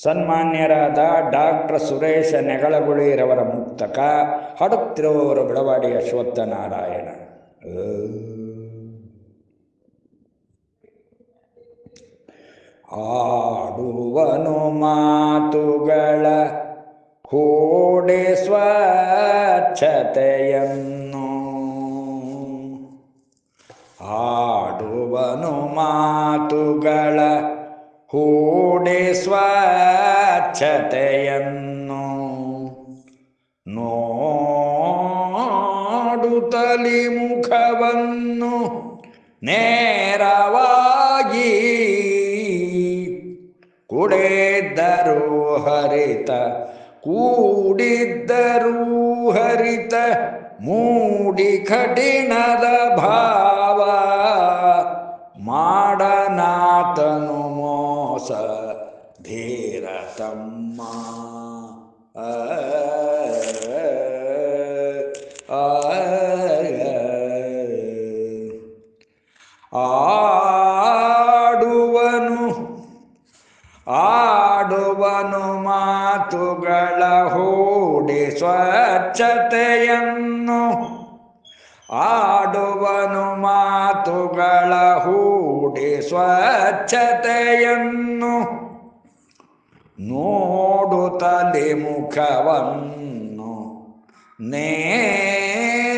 ಸನ್ಮಾನ್ಯರಾದ doctor Suresh ನೆಗಳಗುಳಿರವರ ಮುಕ್ತಕ ಹಾಡುತ್ತಿರುವವರು ಅಶ್ವತ್ಥ ನಾರಾಯಣ ಆಡುವನು ಮಾತುಗಳ ಹೂಡೆ ಸ್ವಚ್ಛತೆಯನ್ನು ಆಡುವನು ಮಾತುಗಳ ಹೂಡೆ ಸ್ವಚ್ಛತೆಯನ್ನು ನೋಡುತ್ತಲಿ ಮುಖವನ್ನು ನೇರವಾಗಿ ಕುಡಿದ್ದರು ಹರಿತ ಕೂಡಿದ್ದರೂ ಹರಿತ ಮೂಡಿ ಕಠಿಣದ ಭಾವ ಮಾಡನಾತನು ಮೋಸ ಧೀರ ತಮ್ಮ ಆಡುವನು ಆಡುವನು ಮಾತುಗಳ ಹೂಡಿ ಸ್ವಚ್ಛತೆಯನ್ನು. ಆಡುವನು ಮಾತುಗಳ ಹೂಡಿ ಸ್ವಚ್ಛತೆಯನ್ನು ನೋಡುತ್ತಲಿ ಮುಖವನ್ನು ನೇರವಾಗಿ